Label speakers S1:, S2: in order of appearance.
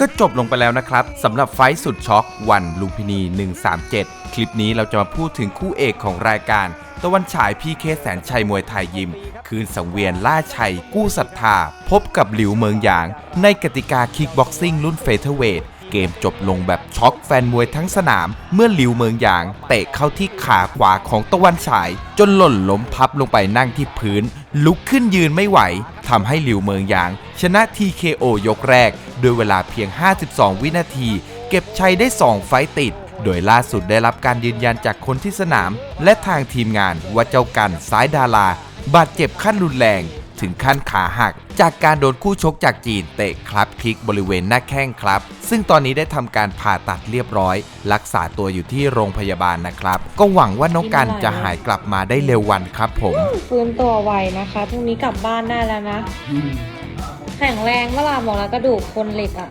S1: ก็จบลงไปแล้วนะครับสำหรับไฟสุดช็อกวันลุมพินี 137 คลิปนี้เราจะมาพูดถึงคู่เอกของรายการ ตะวันฉายพีเคแสนชัยมวยไทยยิม คืนสังเวียนล่าชัย กู้ศรัทธา พบกับหลิวเมืองหยาง ในกติกาคิกบ็อกซิ่งรุ่นเฟเธอร์เวทเกมจบลงแบบช็อกแฟนมวยทั้งสนาม เมื่อหลิวเมืองหยาง เตะเข้าที่ขาขวาของตะวันฉาย จนหล่นล้มพับลงไปนั่งที่พื้น ลุกขึ้นยืนไม่ไหว ทำให้หลิวเมืองหยาง ชนะ TKO ยกแรกด้วยเวลาเพียง 52 วินาที เก็บชัยได้ 2 ไฟต์ติด โดยล่าสุดได้รับการยืนยันจากคนที่สนาม และทางทีมงานว่าเจ้ากันซ้ายดาราบาดเจ็บขั้นรุนแรง ถึงขั้นขาหัก จากการโดนคู่ชกจากจีนเตะคลับพลิกบริเวณหน้าแข้งครับ ซึ่งตอนนี้ได้ทำการผ่าตัดเรียบร้อย รักษาตัวอยู่ที่โรงพยาบาลนะครับ ก็หวังว่าน้องกันจะหายกลับมาได้เร็ววันครับผม
S2: ฟื้นตัวไวนะคะพรุ่งนี้กลับบ้านได้แล้วนะ แข็งแรงเมื่อลาบอกแล้วกระดูกคนเหล็กอะ